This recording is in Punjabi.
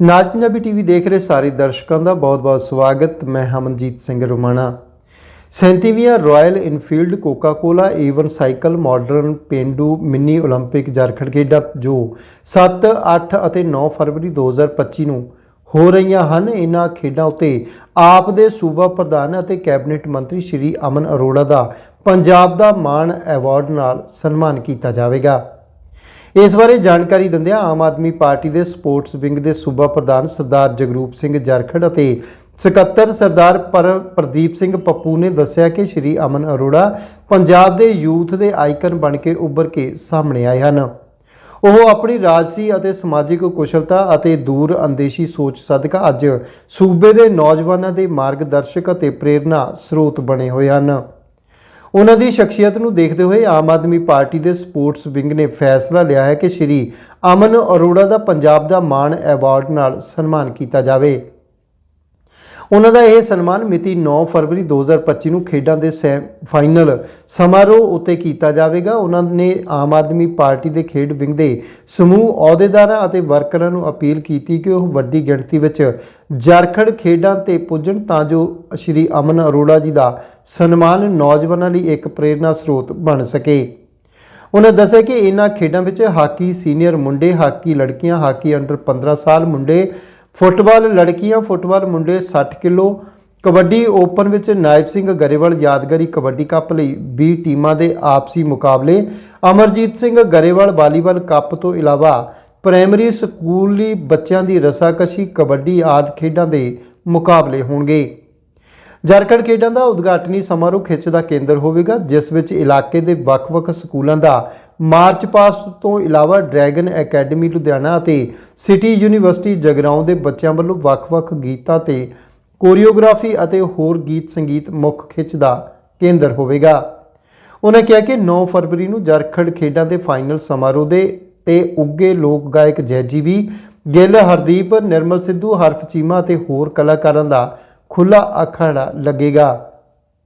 ਨਾਜ ਪੰਜਾਬੀ ਟੀਵੀ ਦੇਖ ਰਹੇ ਸਾਰੇ ਦਰਸ਼ਕਾਂ ਦਾ ਬਹੁਤ-ਬਹੁਤ ਸਵਾਗਤ ਮੈਂ Hamanjeet Singh Romana 37ਵੀਂ Royal Enfield Coca Cola Avon cycle modern ਪੇਂਡੂ ਮਿੰਨੀ 올림픽 ਜਰਖੜ ਖੇਡਾਂ ਜੋ 7, 8 ਅਤੇ 9 ਫਰਵਰੀ 2025 ਨੂੰ ਹੋ ਰਹੀਆਂ ਹਨ ਇਹਨਾਂ ਖੇਡਾਂ ਉੱਤੇ ਆਪ ਦੇ ਸੂਬਾ ਪ੍ਰਧਾਨ ਅਤੇ ਕੈਬਨਿਟ ਮੰਤਰੀ ਸ਼੍ਰੀ ਅਮਨ ਅਰੋੜਾ ਦਾ ਪੰਜਾਬ ਦਾ ਮਾਣ ਐਵਾਰਡ ਨਾਲ ਸਨਮਾਨ ਕੀਤਾ ਜਾਵੇਗਾ ਇਸ ਬਾਰੇ ਜਾਣਕਾਰੀ ਦਿੰਦਿਆਂ ਆਮ ਆਦਮੀ ਪਾਰਟੀ ਦੇ ਸਪੋਰਟਸ ਵਿੰਗ ਦੇ ਸੂਬਾ ਪ੍ਰਧਾਨ ਸਰਦਾਰ ਜਗਰੂਪ ਸਿੰਘ ਜਰਖੜ ਅਤੇ ਸਕੱਤਰ ਸਰਦਾਰ ਪਰ ਪ੍ਰਦੀਪ ਸਿੰਘ ਪੱਪੂ ਨੇ ਦੱਸਿਆ ਕਿ ਸ਼੍ਰੀ ਅਮਨ ਅਰੋੜਾ ਪੰਜਾਬ ਦੇ ਯੂਥ ਦੇ ਆਈਕਨ ਬਣ ਕੇ ਉੱਭਰ ਕੇ ਸਾਹਮਣੇ ਆਏ ਹਨ। ਉਹ ਆਪਣੀ ਰਾਜਸੀ ਅਤੇ ਸਮਾਜਿਕ ਕੁਸ਼ਲਤਾ ਅਤੇ ਦੂਰ ਅੰਦੇਸ਼ੀ ਸੋਚ ਸਦਕਾ ਅੱਜ ਸੂਬੇ ਦੇ ਨੌਜਵਾਨਾਂ ਦੇ ਮਾਰਗਦਰਸ਼ਕ ਅਤੇ ਪ੍ਰੇਰਣਾ ਸਰੋਤ ਬਣੇ ਹੋਏ ਹਨ। ਉਹਨਾਂ ਦੀ ਸ਼ਖਸੀਅਤ ਨੂੰ ਦੇਖਦੇ ਹੋਏ ਆਮ ਆਦਮੀ ਪਾਰਟੀ ਦੇ ਸਪੋਰਟਸ ਵਿੰਗ ਨੇ ਫੈਸਲਾ ਲਿਆ ਹੈ ਕਿ ਸ਼੍ਰੀ ਅਮਨ ਅਰੋੜਾ ਦਾ ਪੰਜਾਬ ਦਾ ਮਾਣ ਐਵਾਰਡ ਨਾਲ ਸਨਮਾਨ ਕੀਤਾ ਜਾਵੇ। ਉਹਨਾਂ ਦਾ ਇਹ ਸਨਮਾਨ ਮਿਤੀ 9 ਫਰਵਰੀ 2025 ਨੂੰ ਖੇਡਾਂ ਦੇ ਸੈ, ਫਾਈਨਲ ਸਮਾਰੋਹ ਉੱਤੇ ਕੀਤਾ ਜਾਵੇਗਾ। ਉਹਨਾਂ ਨੇ ਆਮ ਆਦਮੀ ਪਾਰਟੀ ਦੇ ਖੇਡ ਵਿੰਗ ਦੇ ਸਮੂਹ ਅਹੁਦੇਦਾਰਾਂ ਅਤੇ ਵਰਕਰਾਂ ਨੂੰ ਅਪੀਲ ਕੀਤੀ ਕਿ ਉਹ ਵੱਡੀ ਗਿਣਤੀ ਵਿੱਚ ਜਰਖੜ ਖੇਡਾਂ ਤੇ ਪੁੱਜਣ ਤਾਂ ਜੋ ਸ਼੍ਰੀ ਅਮਨ ਅਰੋੜਾ ਜੀ ਦਾ ਸਨਮਾਨ ਨੌਜਵਾਨਾਂ ਲਈ ਇੱਕ ਪ੍ਰੇਰਨਾ ਸਰੋਤ ਬਣ ਸਕੇ। ਉਹਨਾਂ ਦੱਸਿਆ ਕਿ ਇਹਨਾਂ ਖੇਡਾਂ ਵਿੱਚ ਹਾਕੀ ਸੀਨੀਅਰ ਮੁੰਡੇ, ਹਾਕੀ ਲੜਕੀਆਂ, ਹਾਕੀ ਅੰਡਰ 15 ਸਾਲ ਮੁੰਡੇ ਫੁੱਟਬਾਲ ਲੜਕੀਆਂ ਫੁੱਟਬਾਲ ਮੁੰਡੇ 60 ਕਿਲੋ, ਕਬੱਡੀ ਓਪਨ ਵਿੱਚ ਨਾਇਬ ਸਿੰਘ ਗਰੇਵਾਲ ਯਾਦਗਾਰੀ ਕਬੱਡੀ ਕੱਪ ਲਈ 20 ਟੀਮਾਂ ਦੇ ਆਪਸੀ ਮੁਕਾਬਲੇ, ਅਮਰਜੀਤ ਸਿੰਘ ਗਰੇਵਾਲ ਵਾਲੀਬਾਲ ਕੱਪ ਤੋਂ ਇਲਾਵਾ ਪ੍ਰਾਇਮਰੀ ਸਕੂਲੀ ਬੱਚਿਆਂ ਦੀ ਰਸਾਕਸ਼ੀ, ਕਬੱਡੀ ਆਦਿ ਖੇਡਾਂ ਦੇ ਮੁਕਾਬਲੇ ਹੋਣਗੇ। ਝਾਰਖੰਡ ਖੇਡਾਂ ਦਾ ਉਦਘਾਟਨੀ ਸਮਾਰੋਹ ਖਿੱਚ ਦਾ ਕੇਂਦਰ ਹੋਵੇਗਾ, ਜਿਸ ਵਿੱਚ ਇਲਾਕੇ ਦੇ ਵੱਖ-ਵੱਖ ਸਕੂਲਾਂ ਦਾ ਮਾਰਚ ਪਾਸਟ ਤੋਂ ਇਲਾਵਾ ਡਰੈਗਨ ਅਕੈਡਮੀ ਲੁਧਿਆਣਾ ਅਤੇ ਸਿਟੀ ਯੂਨੀਵਰਸਿਟੀ ਜਗਰਾਉਂ ਦੇ ਬੱਚਿਆਂ ਵੱਲੋਂ ਵੱਖ-ਵੱਖ ਗੀਤਾਂ ਤੇ ਕੋਰੀਓਗ੍ਰਾਫੀ ਅਤੇ ਹੋਰ ਗੀਤ ਸੰਗੀਤ ਮੁੱਖ ਖਿੱਚ ਦਾ ਕੇਂਦਰ ਹੋਵੇਗਾ। ਉਹਨਾਂ ਕਿਹਾ ਕਿ 9 ਫਰਵਰੀ ਨੂੰ ਝਾਰਖੰਡ ਖੇਡਾਂ ਦੇ ਫਾਈਨਲ ਸਮਾਰੋਹ ਦੇ ਤੇ ਉੱਗੇ ਲੋਕ ਗਾਇਕ ਜੈਜੀ ਵੀ, ਗਿੱਲ, ਹਰਦੀਪ, ਨਿਰਮਲ ਸਿੱਧੂ, ਹਰਫ ਚੀਮਾ ਅਤੇ ਹੋਰ ਕਲਾਕਾਰਾਂ ਦਾ ਖੁੱਲਾ ਅਖਾੜਾ ਲੱਗੇਗਾ।